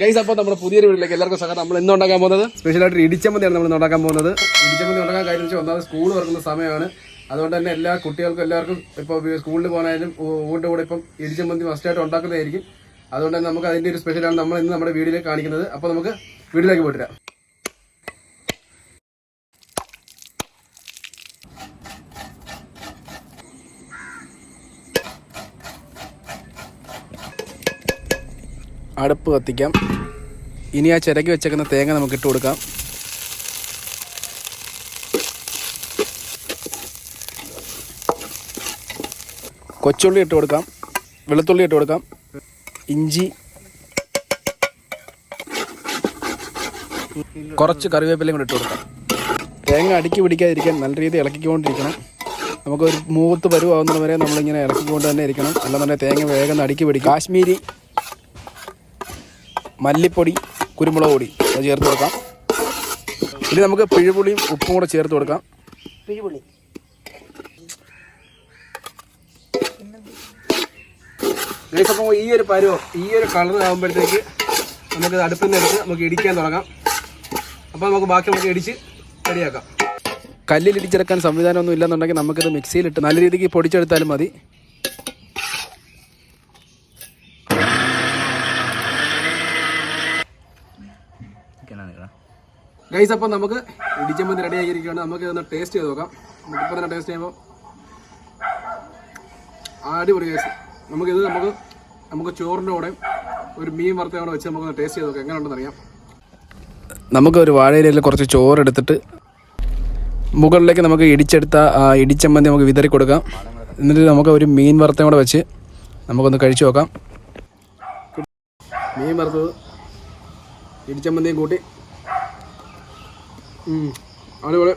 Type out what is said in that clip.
Guys അപ്പോൾ നമ്മുടെ പുതിയ വീട്ടിലേക്ക് എല്ലാവർക്കും സഹായം നമ്മൾ ഇന്ന് ഉണ്ടാക്കാൻ പോകുന്നത് സ്പെഷ്യലായിട്ട് ഇടിച്ചമ്മന്തിയാണ് നമ്മൾ ഉണ്ടാക്കാൻ പോകുന്നത്. ഇടിച്ചമ്മന്തി ഉണ്ടാക്കാൻ കാര്യം വെച്ചാൽ ഒന്നാമത് സ്കൂൾ തുറക്കുന്ന സമയമാണ്. അതുകൊണ്ട് തന്നെ എല്ലാ കുട്ടികൾക്കും എല്ലാവർക്കും ഇപ്പോൾ സ്കൂളിൽ പോകാനായാലും ഊണ്ട് കൂടെ ഇപ്പം ഇടിച്ചമ്മന്തി മസ്റ്റായിട്ട് ഉണ്ടാക്കുന്നതായിരിക്കും. അതുകൊണ്ട് തന്നെ നമുക്ക് അതിന്റെ ഒരു സ്പെഷ്യലാണ് നമ്മൾ ഇന്ന് നമ്മുടെ വീഡിയോയിൽ കാണിക്കുന്നത്. അപ്പോൾ നമുക്ക് വീട്ടിലേക്ക് പോയിട്ട് അടുപ്പ് കത്തിക്കാം. ഇനി ആ ചിരകി വെച്ചേക്കുന്ന തേങ്ങ നമുക്ക് ഇട്ട് കൊടുക്കാം. കൊച്ചുള്ളി ഇട്ട് കൊടുക്കാം. വെളുത്തുള്ളി ഇട്ട് കൊടുക്കാം. ഇഞ്ചി. കുറച്ച് കറിവേപ്പിലയും കൂടി ഇട്ട് കൊടുക്കാം. തേങ്ങ അടുക്കി പിടിക്കാതിരിക്കാൻ നല്ല രീതിയിൽ ഇളക്കിക്കൊണ്ടിരിക്കണം. നമുക്കൊരു മൂത്ത് പരുവാകുന്നത് വരെ നമ്മളിങ്ങനെ ഇളക്കിക്കൊണ്ട് തന്നെ ഇരിക്കണം. അല്ലാന്നുണ്ടെങ്കിൽ തേങ്ങ വേഗം അടുക്കി പിടിക്കും. കാശ്മീരി മല്ലിപ്പൊടി കുരുമുളക് പൊടി അത് ചേർത്ത് കൊടുക്കാം. ഇനി നമുക്ക് പിഴുപുളിയും ഉപ്പും കൂടെ ചേർത്ത് കൊടുക്കാം. പിഴിപുളി. അപ്പോൾ ഈ ഒരു പരുവം ഈ ഒരു കളർ ആകുമ്പോഴത്തേക്ക് നമുക്ക് അടുപ്പിൽ നിന്ന് എടുത്ത് നമുക്ക് ഇടിക്കാൻ തുടങ്ങാം. അപ്പോൾ നമുക്ക് ബാക്കി നമുക്ക് ഇടിച്ച് റെഡിയാക്കാം. കല്ലിൽ ഇടിച്ചെടുക്കാൻ സംവിധാനമൊന്നും ഇല്ലെന്നുണ്ടെങ്കിൽ നമുക്കിത് മിക്സിയിലിട്ട് നല്ല രീതിക്ക് പൊടിച്ചെടുത്താലും മതി. ഗൈസ് അപ്പോൾ നമുക്ക് ഇടിച്ചമ്മന്തി റെഡി ആക്കിയിരിക്കുകയാണ്. നമുക്ക് ഒന്ന് ടേസ്റ്റ് ചെയ്ത് നോക്കാം. നമുക്കിപ്പോൾ തന്നെ ടേസ്റ്റ് ചെയ്യുമ്പോൾ അടിപൊളി ഗൈസ് നമുക്കിത് നമുക്ക് നമുക്ക് ചോറിന്റെ കൂടെ ഒരു മീൻ വറുത്ത കൂടെ വെച്ച് നമുക്കൊന്ന് ടേസ്റ്റ് ചെയ്ത് നോക്കാം. എങ്ങനെ ഉണ്ടെന്ന് അറിയാം. നമുക്ക് ഒരു വാഴയിലയിൽ കുറച്ച് ചോറ് എടുത്തിട്ട് മുകളിലേക്ക് നമുക്ക് ഇടിച്ചെടുത്ത ഇടിച്ചമ്മന്തി നമുക്ക് വിതറി കൊടുക്കാം. എന്നിട്ട് നമുക്ക് ഒരു മീൻ വറുത്തയും കൂടെ വെച്ച് നമുക്കൊന്ന് കഴിച്ചു നോക്കാം. മീൻ വറുത്തത് ഇടിച്ചമ്മന്തിയും കൂട്ടി ഉം, അടിപൊളി